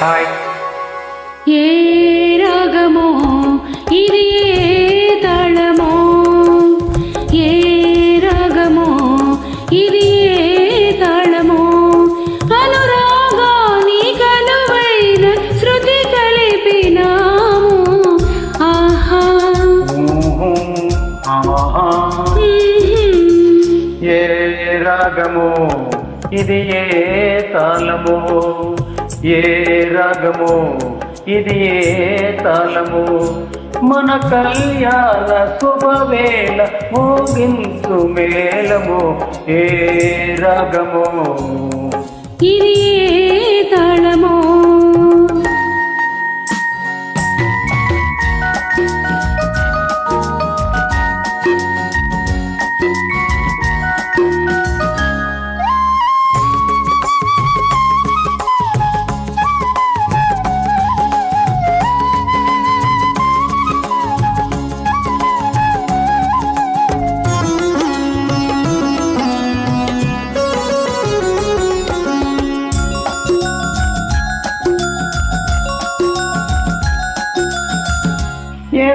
Hi. ఏ రాగమో ఇది ఏ తాళమో? ఏ రాగమో ఇది ఏ తాళమో? అనురాగాని కనువైన శృతి కలిపినాము. ఆహా. ఊహు, ఆహా. ఏ రాగము ఇది ఏ తాళము? ఏ రాగము ఇది ఏ తాళము? మన కళ్యాణ శుభవేళ మోగించు మేళము ఏ రాగము? ఇది ఏ తాళమో?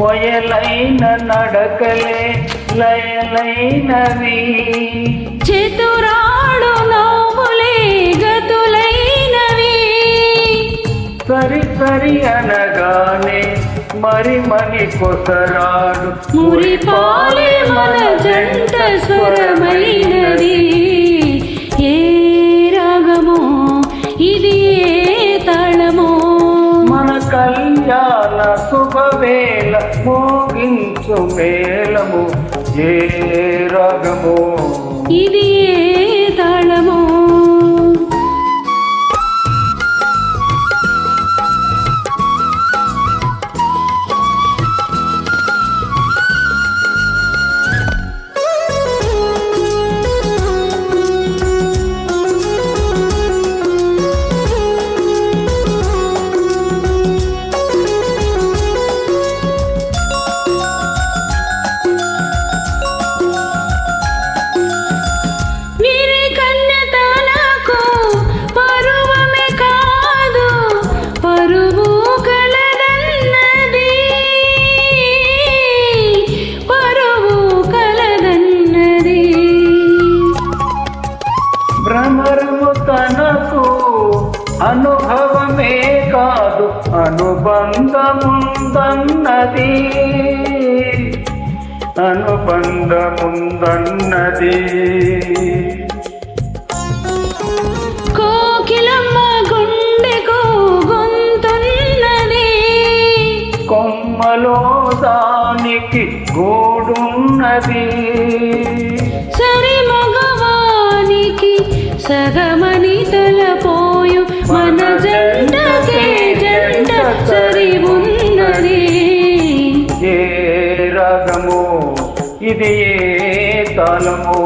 వయలైన నడకలే లయలైనవి. చేతురాడు నవ్వులే గతులైనవి. సరి సరి అనగానే మరి మని కొసరాడు మురిపాలే మన జంట స్వరమైనది. ఏ రాగమో ఇది ఏ తాళమో. మన కళ్యాణ శుభవేళ మోగించు మేళము ఏ రాగము. ఇది ఏ అనుభవమే కాదు అనుబంధముందన్నది. అనుబంధముందన్నది. కోకిలమ్మ గుండెకు గొంతున్నది కొమ్మలో దానికి గూడున్నది. సరి మగవానికి తలపోయు మన జంటకే జంట సరి ఉన్నది. ఏ రాగము ఇది ఏ తాళము